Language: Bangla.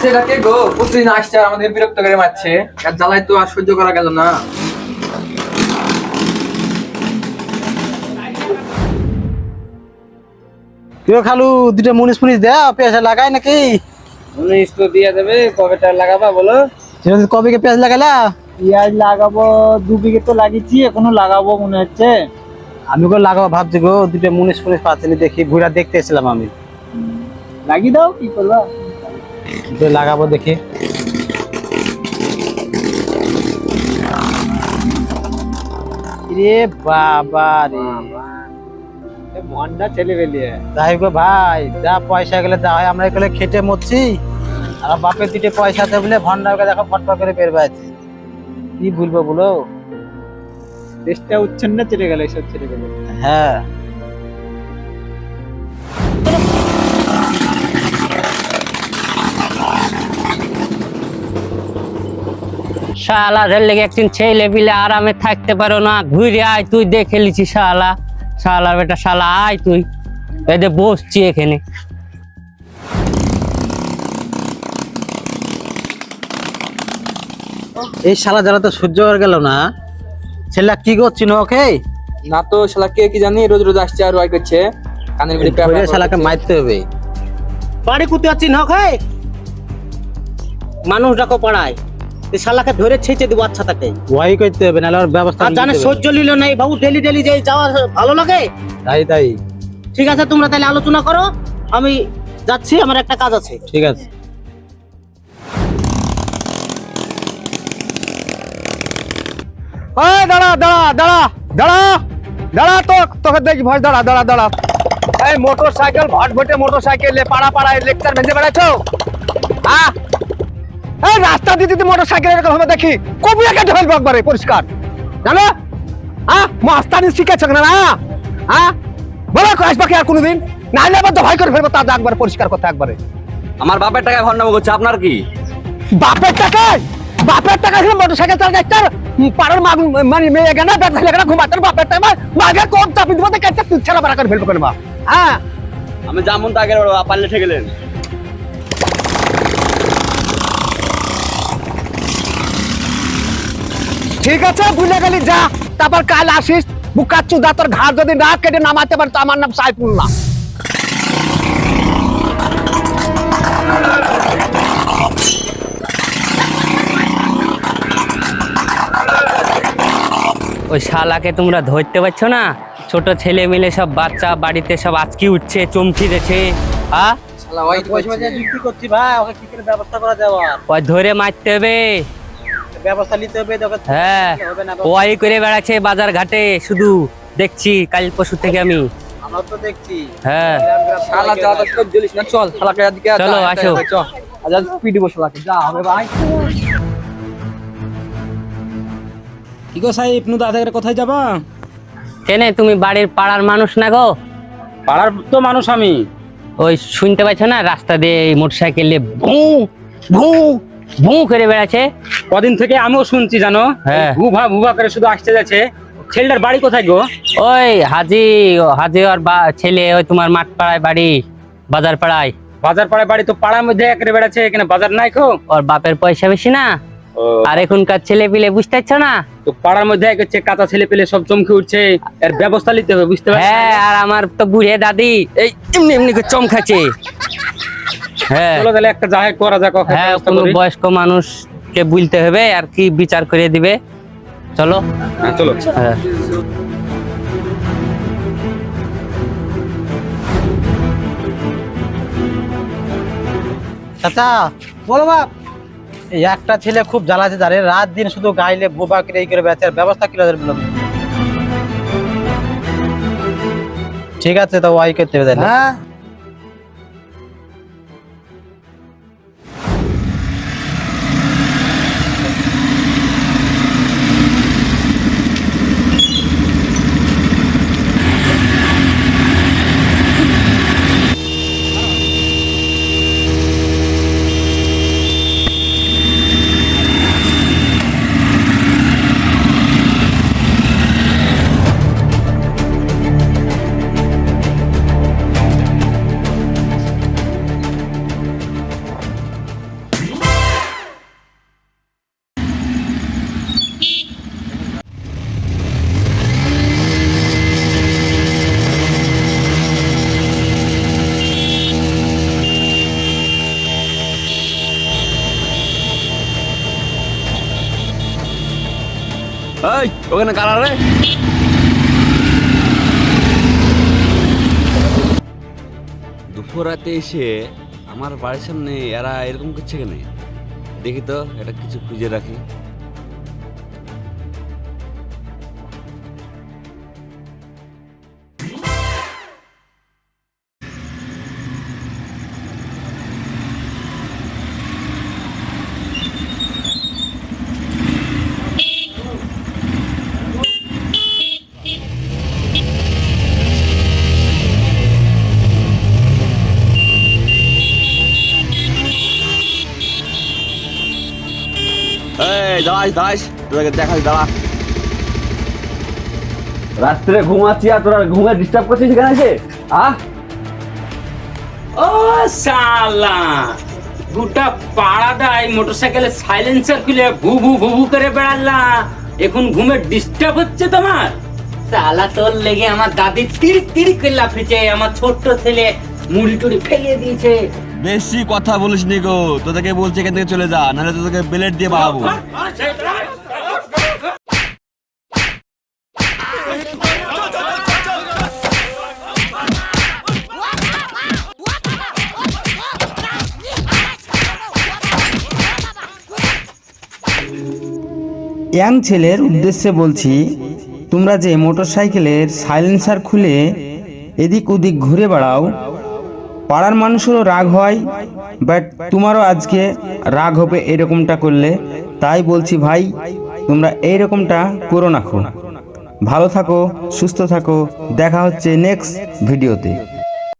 ছেলেটাকে গো প্রতিদিন আসছে আর আমাদের বিরক্ত করে মারছে। আর জ্বালাই তো আর সহ্য করা গেল না। কেউ খালু দুটো মুনিশ ফুনিশ দেয়া পেঁয়াজ লাগাই নাকি? উনিশ তো দিয়ে দেবে কবেটা লাগাবা বলো? কবে কে পেঁয়াজ লাগালা? পেঁয়াজ লাগাবো দু বিঘে তো লাগিয়েছি এখনও লাগাবো মনে হচ্ছে। আমি গো লাগাবো ভাবছি গো দুটো মুনিশ ফুনিশ পাচ্ছি দেখি ঘুরা দেখতে এসেছিলাম আমি। লাগিয়ে দাও কি করবা? লাগাবো দেখি। রে বাবা রে। মনটা ছেলে বেলিয়ে যাই গো ভাই যা পয়সা গেলে যা হয় আমরা এগুলো খেটে মরছি। আর বাপের দুটো পয়সা বলে ভন্ডারকে দেখো ফটফট করে বের কি ভুলবো বলো? দেশটা উচ্ছন্ন চলে গেল এসব ছেলে গেলে হ্যাঁ। শালাদের লেগে একদিন ছেলে পিলে আরামে থাকতে পারো না। ঘুরে আয় তুই দেখে লিছি শালা। শালার বেটা শালা আয় তুই। এদের বসছি এখানে। এই শালা জ্বালা তো সহ্য হয়ে গেল না ছেলে কি করছিল ওকে? না তো শালা কে কি জানি রোজ রোজ আসছে আর ওয়াই করছে। কানের ভিতরে প্যাপ শালাকে মারতে হবে। বাড়ি কুতে আছি না খাই মানুষ ডাকো পাড়ায়। এই শালাকে ধরে ছেঁচে দেবো আচ্ছা তাকে। ওয়াই করতে হবে নাহলে ওর ব্যবস্থা আর জানে সহ্য নিল নাই বাবু ডেলি ডেলি যে যাওয়া ভালো লাগে? তাই তাই। ঠিক আছে তোমরা তাহলে আলোচনা করো। আমি যাচ্ছি আমার একটা কাজ আছে। ঠিক আছে। এই দাঁড়া দাঁড়া দাঁড়া দাঁড়া দাঁড়া তো তোকে দেখি ভয় দাঁড়া দাঁড়া দাঁড়া। এই মোটর সাইকেল ভট ভটে মোটর সাইকেলে পাড়া পাড়ায় লেকচার ভেঙে বেড়াচ্ছ? হ্যাঁ এই রাস্তা দিতে দিতে মোটর সাইকেল এরকম হবে দেখি। কবিয়া কেটে ফেলব একবারে পরিষ্কার। জানো? হ্যাঁ মাস্তানি শিখেছ না না? হ্যাঁ বলো আসবা কি আর কোনোদিন। নাইলে আবার তো ভয় করে ফেলব তা একবার পরিষ্কার করতে একবারে। আমার বাপের টাকায় ভন্ডামি করছে আপনার কি? বাপের টাকায়? বাপের টাকা ছিল মোটর সাইকেল চালাতে একটা পাড়ার মা মানে মেয়ে গেনা বেটা ছেলে গেনা ঘুমাতে বাপের টাকা মাগে কোন চাপি দিব দেখে একটা তুচ্ছা বাড়া করে ফেলব কেন মা? হ্যাঁ? আমি যেমন তাকে পারলে ঠেকেলেন। ঠিক আছে ভুলে গেলি যা। তারপর কাল আসিস বুকাচ্ছু চুদা তোর ঘাট যদি না কেটে নামাতে পারে তো আমার নাম সাইফুল না। ওই শালাকে তোমরা ধরতে পারছ না? ছোট ছেলে মিলে সব বাচ্চা বাড়িতে সব আজকি উঠছে চমকি দিচ্ছে। হ্যাঁ? ধরে মারতে হবে। ব্যবস্থা নিতে হবে হ্যাঁ ওয়াই করে বেড়াচ্ছে বাজার ঘাটে শুধু দেখছি কাল পরশু থেকে আমি। আমরা তো দেখছি। হ্যাঁ। শালা যা তো সহ্য না চল শালাকে আজকে চলো, আসো। আজ আজ স্পিড দিব যা হবে ভাই। কি গো সাহেব নু কোথায় যাবা? কেনে তুমি বাড়ির পাড়ার মানুষ না গো? পাড়ার তো মানুষ আমি। ওই শুনতে পাচ্ছ না রাস্তা দিয়ে মোটর সাইকেল নিয়ে ভু ভু ভু করে বেড়াচ্ছে। কদিন থেকে আমিও শুনছি জানো হ্যাঁ। ভুভা ভুভা করে শুধু আসতে যাচ্ছে। ছেলেটার বাড়ি কোথায় গো? ওই হাজি হাজি আর ছেলে ওই তোমার মাঠ পাড়ায় বাড়ি বাজার পাড়ায় বাজার পাড়ায় বাড়ি তো পাড়ার মধ্যে একেবারে বেড়াচ্ছে এখানে বাজার নাই খো ওর বাপের পয়সা বেশি না? আর এখনকার ছেলে পিলে বুঝতে পারছ না? তো পাড়ার মধ্যে এক হচ্ছে কাঁচা ছেলে পেলে সব চমকে উঠছে এর ব্যবস্থা নিতে হবে বুঝতে পারছি? হ্যাঁ আর আমার তো বুড়ে দাদি এই এমনি এমনি করে চমকাচ্ছে। চলো তাহলে একটা যাই করা যাক হ্যাঁ কোনো বয়স্ক মানুষকে বলতে হবে আর কি বিচার করে দিবে। চলো। হ্যাঁ চলো। হ্যাঁ। চাচা বলো বাপ এই একটা ছেলে খুব জ্বালাতে জানে রাত দিন শুধু গাইলে বোবা করে এই করে বেচার ব্যবস্থা কি রকম বলুন? ঠিক আছে তো ওয়াই করতে হবে হ্যাঁ। ওখানে কালারে দুপুর রাতে এসে আমার বাড়ির সামনে এরা এরকম করছে কেন? দেখি তো, এটা কিছু খুঁজে রাখি। দাঁড়াইস দাঁড়াইস তোদেরকে দেখাই দাঁড়া। রাত্রে ঘুমাচ্ছি আর তোরা ঘুমে ডিস্টার্ব করছিস এখানে এসে? আহ ও শালা! গোটা পাড়া দেয় মোটরসাইকেলে সাইলেন্সার খুলে ভু ভু ভু ভু করে বেড়াল্লা এখন ঘুমে ডিস্টার্ব হচ্ছে তোমার? শালা তোর লেগে আমার দাদি তিড়ি তিড়ি করে লাফিয়েছে। আমার ছোট্ট ছেলে মুড়ি টুড়ি ফেলিয়ে দিয়েছে। বেশি কথা বলিস নি গো। তোদেরকে বলছি এখান থেকে চলে যা, নাহলে তোদেরকে বেলেট দিয়ে বাবু ইয়াং ছেলের উদ্দেশ্যে বলছি, তোমরা যে মোটরসাইকেলের সাইলেন্সার খুলে এদিক ওদিক ঘুরে বেড়াও পাড়ার মানুষেরও রাগ হয় বাট তোমারও আজকে রাগ হবে এরকমটা করলে। তাই বলছি ভাই, তোমরা এইরকমটা করো না ভালো থাকো, সুস্থ থাকো, দেখা হচ্ছে নেক্সট ভিডিওতে